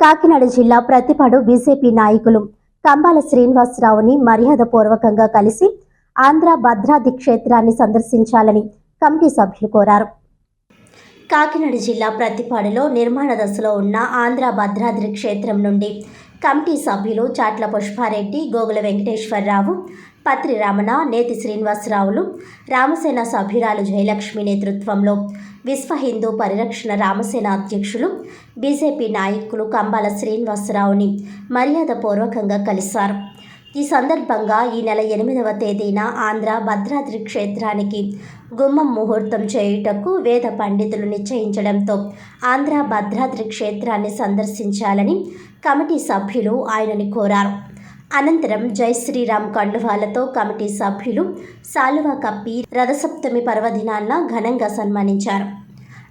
కాకినాడ జిల్లా ప్రతిపాడు బీజేపీ నాయకులు కంబాల శ్రీనివాసరావుని మర్యాదపూర్వకంగా కలిసి ఆంధ్ర భద్రాది క్షేత్రాన్ని సందర్శించాలని కమిటీ సభ్యులు కోరారు. కాకినాడ జిల్లా ప్రతిపాడులో నిర్మాణ దశలో ఉన్న ఆంధ్ర భద్రాద్రి క్షేత్రం నుండి కమిటీ సభ్యులు చాట్ల పుష్పారెడ్డి గోగుల వెంకటేశ్వరరావు పత్రి రమణ నేతి శ్రీనివాసరావులు రామసేన సభ్యురాలు జయలక్ష్మి నేతృత్వంలో విశ్వ హిందూ పరిరక్షణ రామసేన అధ్యక్షులు బీజేపీ నాయకులు కంబాల శ్రీనివాసరావుని మర్యాదపూర్వకంగా కలిశారు. ఈ సందర్భంగా ఈ నెల ఎనిమిదవ తేదీన ఆంధ్ర భద్రాద్రి క్షేత్రానికి గుమ్మం ముహూర్తం చేయుటకు వేద పండితులు నిశ్చయించడంతో ఆంధ్ర భద్రాద్రి క్షేత్రాన్ని సందర్శించాలని కమిటీ సభ్యులు ఆయనని కోరారు. అనంతరం జై శ్రీరామ్ కండువాలతో కమిటీ సభ్యులు సాలువా కప్పి రథసప్తమి పర్వదినాన్న ఘనంగా సన్మానించారు.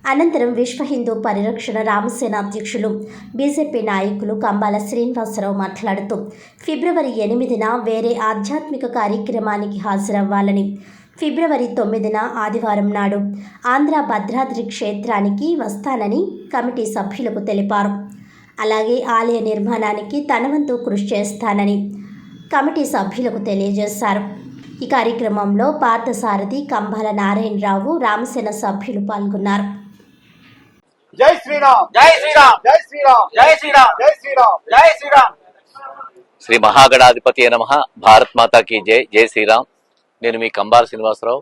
అనంతరం విశ్వ హిందూ పరిరక్షణ రామసేన అధ్యక్షులు బీజేపీ నాయకులు కంబాల శ్రీనివాసరావు మాట్లాడుతూ ఫిబ్రవరి ఎనిమిదిన వేరే ఆధ్యాత్మిక కార్యక్రమానికి హాజరవ్వాలని. ఫిబ్రవరి తొమ్మిదిన ఆదివారం నాడు ఆంధ్ర భద్రాద్రి క్షేత్రానికి వస్తానని కమిటీ సభ్యులకు తెలిపారు. అలాగే ఆలయ నిర్మాణానికి తన వంతు కృషి చేస్తానని కమిటీ సభ్యులకు తెలియజేశారు. ఈ కార్యక్రమంలో పార్థసారథి కంబాల నారాయణరావు రామసేన సభ్యులు పాల్గొన్నారు. జై శ్రీరామ్! జై శ్రీరామ్! జై శ్రీరామ్! జై శ్రీరామ్! జై శ్రీరామ్! జై శ్రీరామ్! శ్రీ మహాగణాధిపతి నమ భారత్ మాతాకి జై! జై శ్రీరామ్! నేను మీ కంబాల శ్రీనివాసరావు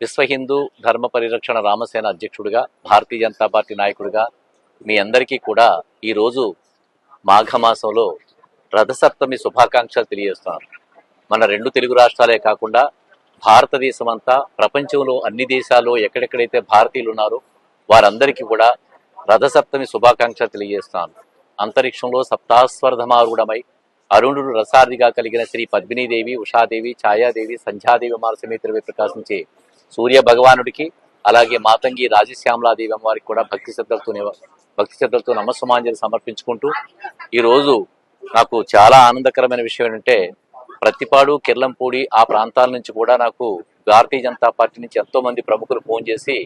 విశ్వ హిందూ ధర్మ పరిరక్షణ రామసేన అధ్యక్షుడిగా భారతీయ జనతా పార్టీ నాయకుడిగా మీ అందరికీ కూడా ఈరోజు మాఘమాసంలో రథసప్తమి శుభాకాంక్షలు తెలియజేస్తున్నారు. మన రెండు తెలుగు రాష్ట్రాలే కాకుండా భారతదేశం అంతా ప్రపంచంలో అన్ని దేశాల్లో ఎక్కడెక్కడైతే భారతీయులు ఉన్నారో వారందరికీ కూడా రథసప్తమి శుభాకాంక్షలు తెలియజేస్తున్నాను అంతరిక్షంలో సప్తాస్వర్ధమారూఢమై అరుణుడు రసార్థిగా కలిగిన శ్రీ పద్మినీదేవి ఉషాదేవి ఛాయాదేవి సంధ్యాదేవి అమ్మార సమేతరవి ప్రకాశించే సూర్య భగవానుడికి అలాగే మాతంగి రాజశ్యామలాదేవి అమ్మవారికి కూడా భక్తి శ్రద్ధలతోనే భక్తి శ్రద్ధలతో నమస్సమాంజలి సమర్పించుకుంటూ ఈరోజు నాకు చాలా ఆనందకరమైన విషయం ఏంటంటే ప్రతిపాడు కిర్లంపూడి ఆ ప్రాంతాల నుంచి కూడా నాకు భారతీయ జనతా పార్టీ నుంచి ఎంతో మంది ప్రముఖులు ఫోన్ చేసి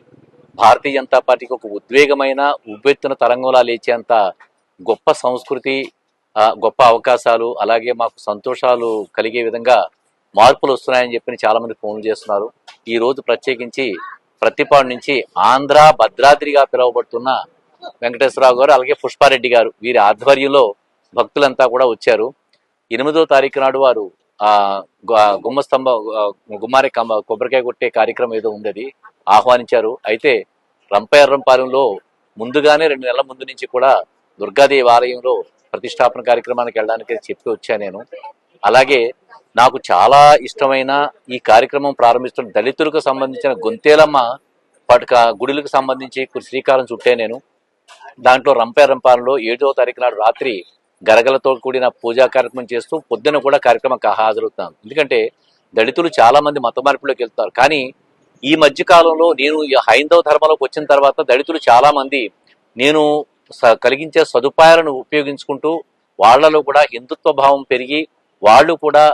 భారతీయ జనతా పార్టీకి ఒక ఉద్వేగమైన ఉవ్వెత్తున తరంగంలా లేచేంత గొప్ప సంస్కృతి గొప్ప అవకాశాలు అలాగే మాకు సంతోషాలు కలిగే విధంగా మార్పులు వస్తున్నాయని చెప్పి చాలా మంది ఫోన్లు చేస్తున్నారు. ఈ రోజు ప్రత్యేకించి ప్రతిపాడు నుంచి ఆంధ్ర భద్రాద్రిగా పిలువబడుతున్న వెంకటేశ్వరరావు గారు అలాగే పుష్పారెడ్డి గారు వీరి ఆధ్వర్యంలో భక్తులంతా కూడా వచ్చారు. ఎనిమిదో తారీఖు నాడు వారు ఆ గుమ్మస్తంభ గుమ్మారి కమ్మ కొబ్బరికాయ కొట్టే కార్యక్రమం ఏదో ఉండేది ఆహ్వానించారు. అయితే రంపయర్రంపాలెంలో ముందుగానే రెండు నెలల ముందు నుంచి కూడా దుర్గాదేవి ఆలయంలో ప్రతిష్టాపన కార్యక్రమానికి వెళ్ళడానికి చెప్పి వచ్చా నేను. అలాగే నాకు చాలా ఇష్టమైన ఈ కార్యక్రమం ప్రారంభిస్తున్న దళితులకు సంబంధించిన గొంతేలమ్మ పటక గుడులకు సంబంధించి శ్రీకారం చుట్టే నేను. దాంట్లో రంపేరంపాలలో ఏడవ తారీఖు నాడు రాత్రి గరగలతో కూడిన పూజా కార్యక్రమం చేస్తూ పొద్దున కూడా కార్యక్రమం కా- ఎందుకంటే దళితులు చాలా మంది మత మార్పులోకి వెళ్తారు కానీ ఈ మధ్యకాలంలో నేను ఈ హైందవ ధర్మంలోకి వచ్చిన తర్వాత దళితులు చాలా మంది నేను స- కలిగించే సదుపాయాలను ఉపయోగించుకుంటూ వాళ్ళలో కూడా హిందుత్వ భావం పెరిగి వాళ్ళు కూడా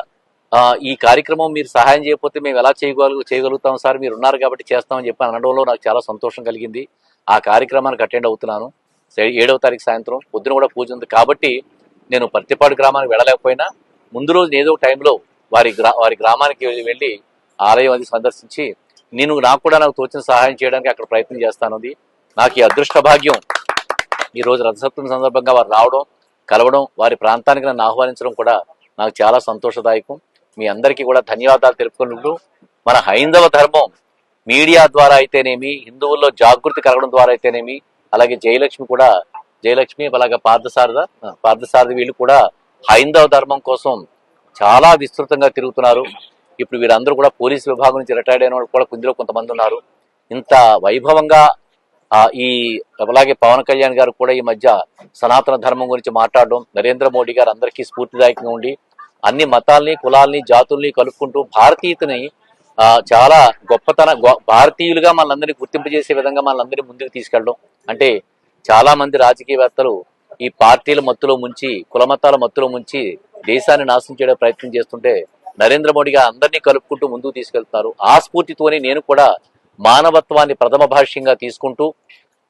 ఈ కార్యక్రమం మీరు సహాయం చేయకపోతే మేము ఎలా చేయగలుగు చేయగలుగుతాం సార్? మీరు ఉన్నారు కాబట్టి చేస్తామని చెప్పి అనడంలో నాకు చాలా సంతోషం కలిగింది. ఆ కార్యక్రమానికి అటెండ్ అవుతున్నాను. ఏడవ తారీఖు సాయంత్రం పొద్దున కూడా పూజ ఉంది. కాబట్టి నేను పత్తిపాడు గ్రామానికి వెళ్ళలేకపోయినా ముందు రోజు ఏదో ఒక టైంలో వారి గ్రా వారి గ్రామానికి వెళ్ళి- ఆలయం అది సందర్శించి నేను నాకు కూడా నాకు తోచిన సహాయం చేయడానికి అక్కడ ప్రయత్నం చేస్తానుంది. నాకు ఈ అదృష్ట భాగ్యం ఈరోజు రథసప్తమి సందర్భంగా వారు రావడం కలవడం వారి ప్రాంతానికి నన్ను ఆహ్వానించడం కూడా నాకు చాలా సంతోషదాయకం. మీ అందరికీ కూడా ధన్యవాదాలు తెలుపుకుంటూ మన హైందవ ధర్మం మీడియా ద్వారా అయితేనేమి హిందువుల్లో జాగృతి కలగడం ద్వారా అయితేనేమి అలాగే జయలక్ష్మి కూడా జయలక్ష్మి అలాగే పార్థసారథ పార్థసారథి వీళ్ళు కూడా హైందవ ధర్మం కోసం చాలా విస్తృతంగా తిరుగుతున్నారు. ఇప్పుడు వీరందరూ కూడా పోలీస్ విభాగం నుంచి రిటైర్డ్ అయిన వాళ్ళు కూడా కొందరు కొంతమంది ఉన్నారు. ఇంత వైభవంగా ఈ అలాగే పవన్ కళ్యాణ్ గారు కూడా ఈ మధ్య సనాతన ధర్మం గురించి మాట్లాడడం నరేంద్ర మోడీ గారు అందరికీ స్ఫూర్తిదాయకంగా ఉండి అన్ని మతాల్ని కులాల్ని జాతుల్ని కలుపుకుంటూ భారతీయతని చాలా గొప్పతన గొ- భారతీయులుగా మనందరినీ గుర్తింపజేసే విధంగా మనందరినీ ముందుకు తీసుకెళ్ళడం. అంటే చాలా మంది రాజకీయవేత్తలు ఈ పార్టీల మత్తులో ముంచి కులమతాల మత్తులో ముంచి దేశాన్ని నాశనం చేయడం ప్రయత్నం చేస్తుంటే నరేంద్ర మోడీగా అందరినీ కలుపుకుంటూ ముందుకు తీసుకెళ్తున్నారు. ఆ స్ఫూర్తితోనే నేను కూడా మానవత్వాన్ని ప్రథమ భాష్యంగా తీసుకుంటూ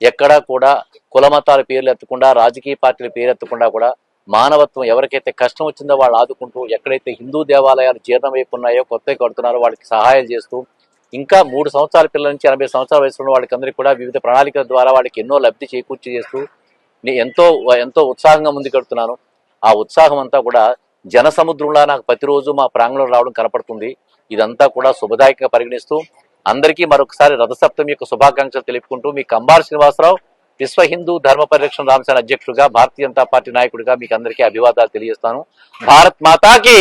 ఎక్కడా కూడా కులమతాల పేర్లు ఎత్తకుండా రాజకీయ పార్టీల పేరు ఎత్తకుండా కూడా మానవత్వం ఎవరికైతే కష్టం వచ్చిందో వాళ్ళు ఆదుకుంటూ ఎక్కడైతే హిందూ దేవాలయాలు జీర్ణమైపోన్నాయో కొత్తగా కడుతున్నారో వాళ్ళకి సహాయాలు చేస్తూ ఇంకా మూడు సంవత్సరాల పిల్లల నుంచి ఎనభై సంవత్సరాల వయసులో ఉన్న వాళ్ళకి అందరికీ కూడా వివిధ ప్రణాళికల ద్వారా వాళ్ళకి ఎన్నో లబ్ధి చేకూర్చి చేస్తూ నేను ఎంతో ఎంతో ఉత్సాహంగా ముందుకెడుతున్నాను ఆ ఉత్సాహం అంతా కూడా జనసముద్రంలా నాకు ప్రతిరోజు మా ప్రాంగణంలో రావడం కనపడుతుంది. ఇదంతా కూడా శుభదాయకంగా పరిగణిస్తూ అందరికీ మరొకసారి రథసప్తమి యొక్క శుభాకాంక్షలు తెలుపుకుంటూ మీ కంబార్ శ్రీనివాసరావు విశ్వ హిందూ ధర్మ పరిరక్షణ రామసేన అధ్యక్షుడిగా భారతీయ జనతా పార్టీ నాయకుడిగా మీకు అందరికీ అభివాదాలు తెలియజేస్తాను. భారత్ మాతాకి!